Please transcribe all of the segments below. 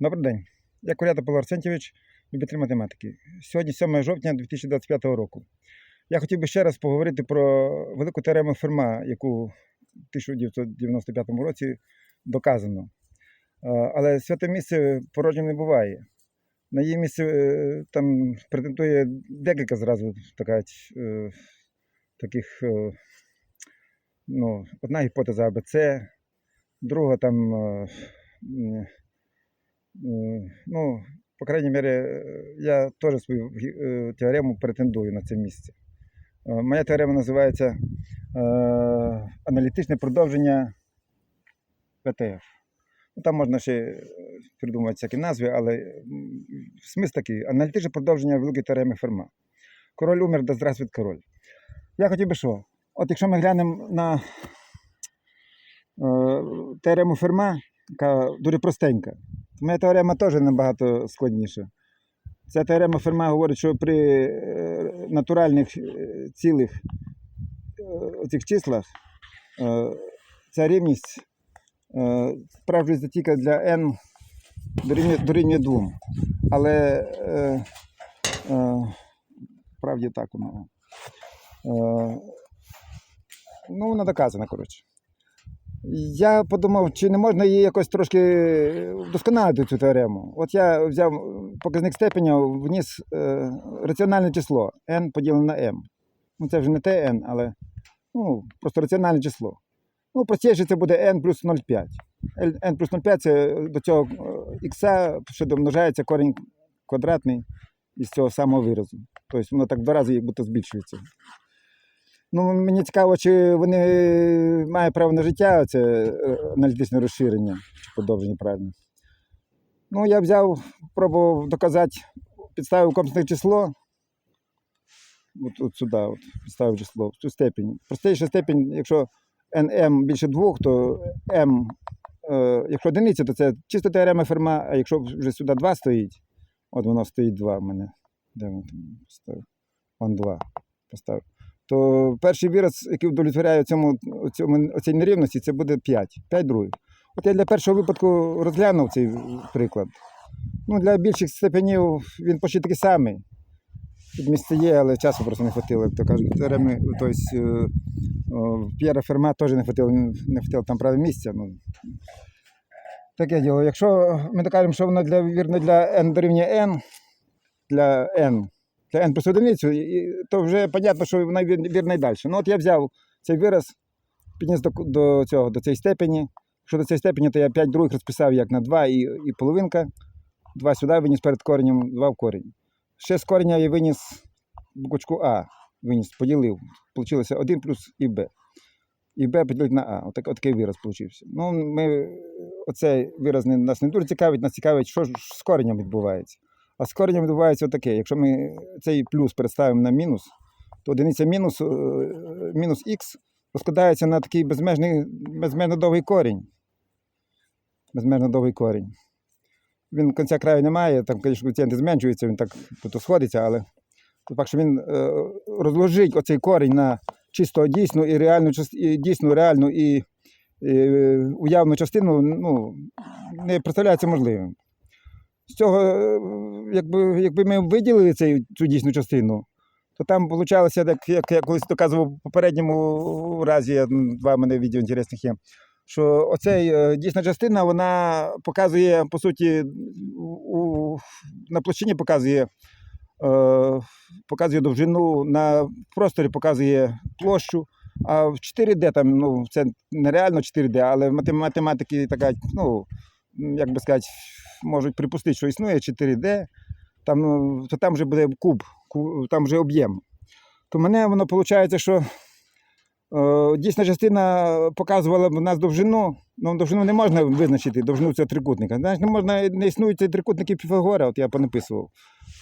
Добрий день. Я Курята Павло Арсентьович, любитель математики. Сьогодні 7 жовтня 2025 року. Я хотів би ще раз поговорити про велику теорему Ферма, яку в 1995 році доказано. Е, Але святе місце порожнім не буває. На її місце е, там претендує декілька зразу така, е, таких. Ну, одна гіпотеза АБЦ, друга там. Ну, по крайній мірі, я теж свою е, теорему претендую на це місце. Моя теорема називається е, аналітичне продовження ПТФ. Ну, там можна ще е, придумати всякі назви, але смисл такий: аналітичне продовження великої теореми Ферма. Король умер, да здравствует король. Я хотів би що? От якщо ми глянемо на е, теорему Ферма, яка дуже простенька. Моя теорема теж набагато складніша. Ця теорема Ферма говорить, що при е, натуральних е, цілих е, цих числах ця рівність справжується тільки для n дорівнює, дорівнює 2. Але правді так воно. Ну, вона доказана, коротше. Я подумав, чи не можна її якось трошки вдосконалити цю теорему. От я взяв показник степеня, вніс е, раціональне число n поділене на m. Ну це вже не те n, але ну, просто раціональне число. Ну, простіше це буде n плюс 0,5. N плюс 0,5 це до цього х ще домножається корінь квадратний із цього самого виразу. Тобто воно так два рази як будто збільшується. Ну, мені цікаво, чи вони мають право на життя, це е, аналітичне розширення, чи подовження правильно. Ну, я взяв, пробував доказати, підставив комплексне число. От, от сюди, от, підставив число, в цю степень. Простіша степень, якщо nm більше 2, то m, е, якщо одиниця, то це чисто теорема Ферма, а якщо вже сюди 2 стоїть, от воно стоїть 2 в мене. Де воно поставив? Вон 2 поставив то перший вираз, який удовлетворяє цьому, цьому, цій нерівності, це буде 5. 5 других. От я для першого випадку розглянув цей приклад. Ну, для більших степенів він почти такий самий. Тут місце є, але часу просто не хватило, як то кажуть. Теореми, тобто, е, П'єра Ферма теж не хватило, не хватило там праве місця. Ну. Таке діло. Якщо ми докажемо, що воно для, вірно для n дорівнює n, для n, для n плюс одиницю, і- то вже зрозуміло, що вона вір- вірна і далі. Ну от я взяв цей вираз, підніс до, до цього, до цієї степені. Якщо до цієї степені, то я 5 других розписав як на 2 і, і половинка. 2 сюди виніс перед коренем, 2 в корінь. Ще з кореня я виніс буквочку А, виніс, поділив. Получилося 1 плюс і Б. І Б поділити на А. Отак, отакий вираз получився. Ну, ми, оцей вираз нас не дуже цікавить, нас цікавить, що ж з коренем відбувається. А з коренем відбувається отаке. Якщо ми цей плюс переставимо на мінус, то одиниця мінус, е, мінус х розкладається на такий безмежний, безмежно довгий корінь. Безмежно довгий корінь. Він кінця краю немає, там, звісно, коефіцієнти зменшуються, він так тут сходиться, але факт, що він е, розложить оцей корінь на чисто дійсну і реальну і дійсну, реальну і е, уявну частину, ну, не представляється можливим. З цього, е, якби, якби ми виділили цей, цю дійсну частину, то там вийшло, як, як я колись доказував в попередньому разі, два мене відео інтересних є, що оцей е, дійсна частина, вона показує, по суті, у, на площині показує, е, показує довжину, на просторі показує площу. А в 4D там, ну, це нереально 4D, але матем- математики така, ну, як би сказати, можуть припустити, що існує 4D, там, ну, то там вже буде куб, ку- там вже об'єм. То мене воно виходить, що е, дійсна частина показувала у нас довжину, ну довжину не можна визначити, довжину цього трикутника. Знаєш, не можна, не існують трикутники Піфагора, от я понаписував.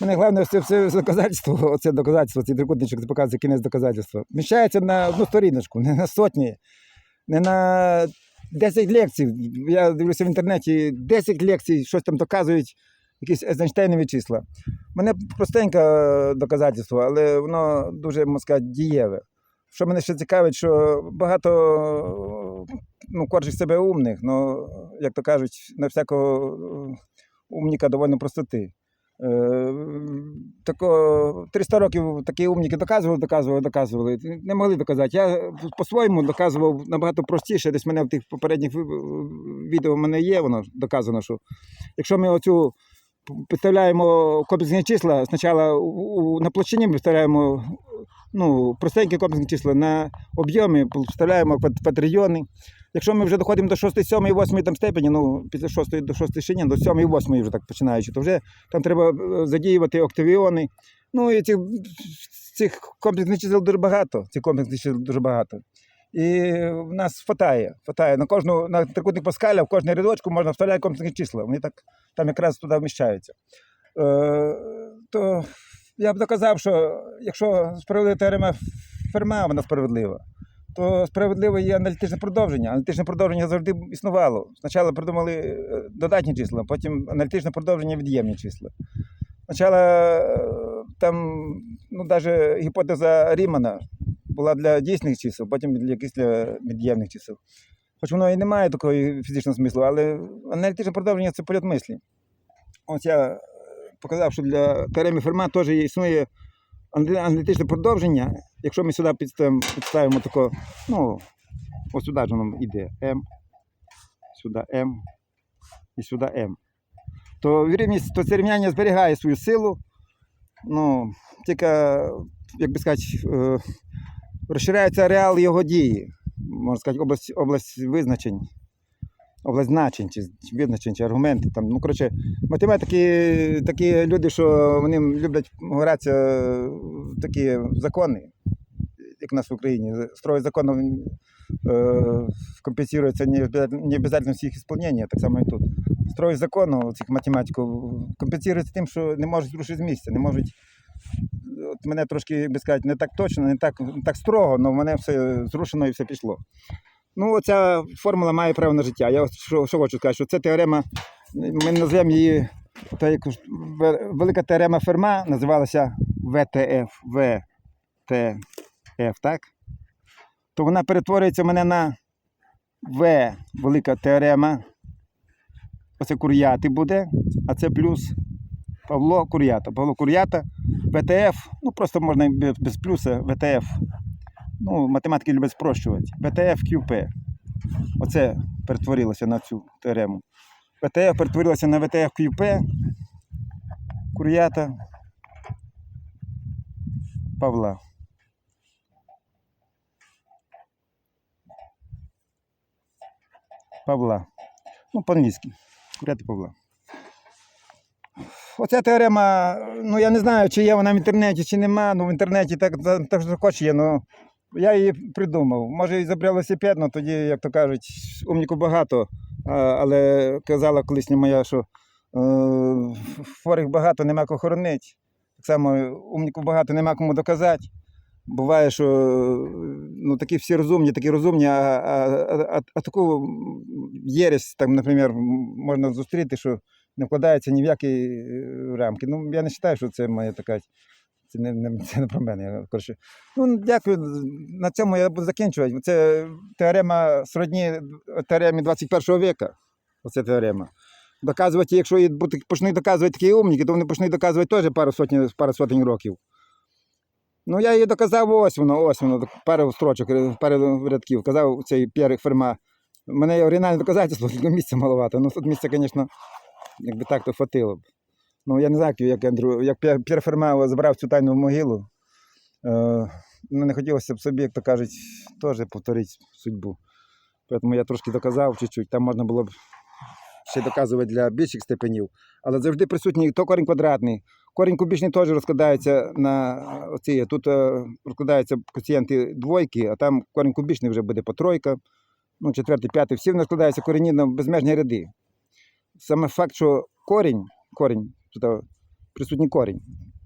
Мене головне це все доказательство, оце доказательство, цей трикутничок, показує кінець доказательства. Вміщається на одну сторіночку, не на сотні, не на 10 лекцій. Я дивлюся в інтернеті, 10 лекцій, щось там доказують, якісь Ейзенштейнові числа. У мене простеньке доказательство, але воно дуже, можна сказати, дієве. Що мене ще цікавить, що багато ну, коржить себе умних, ну, як то кажуть, на всякого умніка доволі простоти. Е, тако, 300 років такі умніки доказували, доказували, доказували. Не могли доказати. Я по-своєму доказував набагато простіше. Десь мене в тих попередніх відео в мене є, воно доказано, що якщо ми оцю підставляємо комплексні числа, спочатку на площині ми вставляємо ну, простенькі комплексні числа, на об'ємі вставляємо квад- квадрильйони. Якщо ми вже доходимо до 6, 7, 8 там степені, ну після 6 до 6 ще ні, до 7, 8 вже так починаючи, то вже там треба е, задіювати октавіони. Ну і цих, цих комплексних чисел дуже багато. Цих комплексних чисел дуже багато. І в нас хватає, хватає. На кожну на трикутник Паскаля, в кожну рядочку можна вставляти комплексні числа. Вони так там якраз туди вміщаються. Е, то я б доказав, що якщо справедлива теорема Ферма, вона справедлива, то справедливе є аналітичне продовження. Аналітичне продовження завжди існувало. Спочатку придумали е, додатні числа, потім аналітичне продовження від'ємні числа. Спочатку е, там, ну, навіть гіпотеза Рімана була для дійсних чисел, потім для якихось для від'ємних чисел. Хоч воно і не має такого фізичного смислу, але аналітичне продовження це політ мислі. Ось я е, показав, що для теореми Ферма теж існує аналітичне продовження. Якщо ми сюди підставимо, підставимо тако, ну, ось сюди ж воно йде М, сюди М і сюди М. То, рівність, то це рівняння зберігає свою силу. Ну, тільки, як би сказати, е, розширяється ареал його дії. Можна сказати, область, область визначень, область значень, чи визначень, чи аргументи. Там, ну, коротше, математики такі люди, що вони люблять в такі закони, як у нас в Україні. Строй законів е, компенсується не, обя- не обов'язково всіх ісполнення, так само і тут. Строй закону цих математиків компенсується тим, що не можуть зрушити з місця, не можуть. От мене трошки, як би сказати, не так точно, не так, не так строго, але в мене все зрушено і все пішло. Ну, оця формула має право на життя. Я що, що хочу сказати, що це теорема, ми назвемо її, та як велика теорема Ферма називалася ВТФ, ВТФ, так? То вона перетворюється в мене на В, велика теорема. Оце Кур'яти буде, а це плюс Павло Кур'ята. Павло Кур'ята, ВТФ, ну просто можна без плюса, ВТФ. Ну, математики люблять спрощувати. ВТФ QP. Оце перетворилося на цю теорему. ВТФ перетворилося на ВТФ QP. Кур'ята. Павла. Павла. Ну, по-англійськи. Кур'ята Павла. Оця теорема, ну я не знаю, чи є вона в інтернеті, чи нема. Ну в інтернеті так, так що хоч є, ну я її придумав. Може, і забрав велосипед, але тоді, як то кажуть, умніку багато. Але казала колись моя, що е, хворих багато, нема кого хоронити. Так само умніку багато, нема кому доказати. Буває, що е, ну, такі всі розумні, такі розумні, а, а, а, а таку єресь, там, наприклад, можна зустріти, що не вкладається ні в які е, рамки. Ну, я не вважаю, що це моя така. Це не, не, це не про мене. Коротше. Ну, дякую. На цьому я буду закінчувати. Це теорема сродні теоремі 21 віка. Оце теорема. Доказувати, якщо почнуть доказувати такі умніки, то вони почнуть доказувати теж пару сотень, пару сотень років. Ну, я її доказав, ось воно, ось воно, пару строчок, е, пару рядків. Казав цей П'єр Ферма. У мене є оригінальне доказательство, тільки місця маловато. Ну, тут місця, звісно, якби так, то хватило б. Ну, я не знаю, як, Андрю, як П'єр Ферма забрав цю тайну могилу. Е, ну, не хотілося б собі, як то кажуть, теж повторити судьбу. Тому я трошки доказав чуть-чуть. Там можна було б ще доказувати для більших степенів. Але завжди присутній то корінь квадратний. Корінь кубічний теж розкладається на оці. Тут е, розкладаються коефіцієнти двойки, а там корінь кубічний вже буде по тройка, ну, четвертий, п'ятий. Всі вони складаються корені на безмежні ряди. Саме факт, що корінь, корінь, тут е, присутній корінь.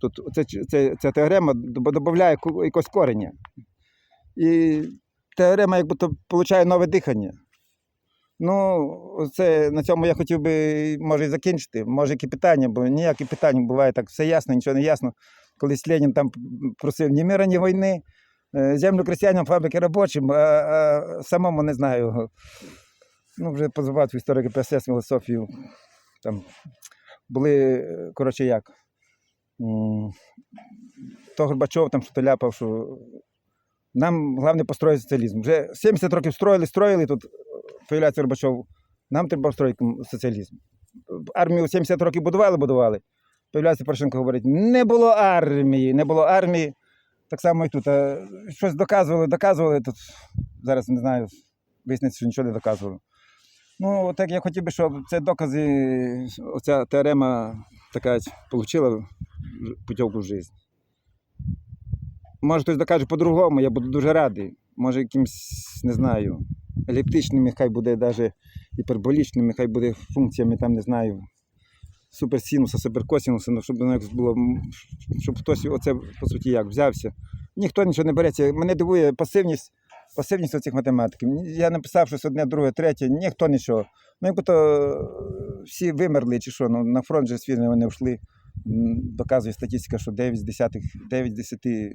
Тут це, це, ця теорема додає якогось кореня. І теорема як будто получає нове дихання. Ну, це, на цьому я хотів би, може, і закінчити. Може, які питання, бо ніякі питання буває так, все ясно, нічого не ясно. Колись Ленін там просив ні мира, ні війни, е, землю крестьянам, фабрики робочим, а, а самому не знаю. Ну, вже позивав історики ПСС, філософію. Там. були, коротше, як. То Горбачов там що-то ляпав, що нам головне построїти соціалізм. Вже 70 років строїли, строїли, тут появляється Горбачов. Нам треба строїти соціалізм. Армію 70 років будували, будували. Появляється Порошенко говорить, не було армії, не було армії. Так само і тут. Щось доказували, доказували. Тут зараз не знаю, виясниться, що нічого не доказували. Ну, так я хотів би, щоб це докази, оця теорема така отримала путівку в життя. Може, хтось докаже по-другому, я буду дуже радий. Може, якимсь, не знаю, еліптичними, хай буде навіть гіперболічними, хай буде функціями, там, не знаю, суперсинуса, суперкосинуса, ну, щоб було, щоб хтось оце, по суті, як взявся. Ніхто нічого не береться. Мене дивує пасивність, пасивність цих математиків. Я написав щось одне, друге, третє, ніхто нічого. Ну, якби то е, всі вимерли чи що, ну, на фронт же свій вони йшли. Доказує статистика, що 9 з 10, 9 з 10 е,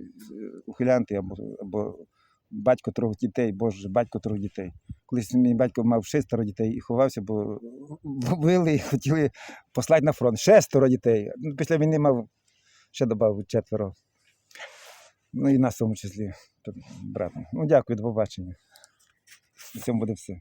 ухилянти або, або батько трьох дітей, боже, батько трьох дітей. Колись мій батько мав шестеро дітей і ховався, бо ловили і хотіли послати на фронт. Шестеро дітей. Ну, Після війни мав ще додав четверо. Ну і нас в тому числі, тут, брат. Ну, дякую, до побачення. На цьому буде все.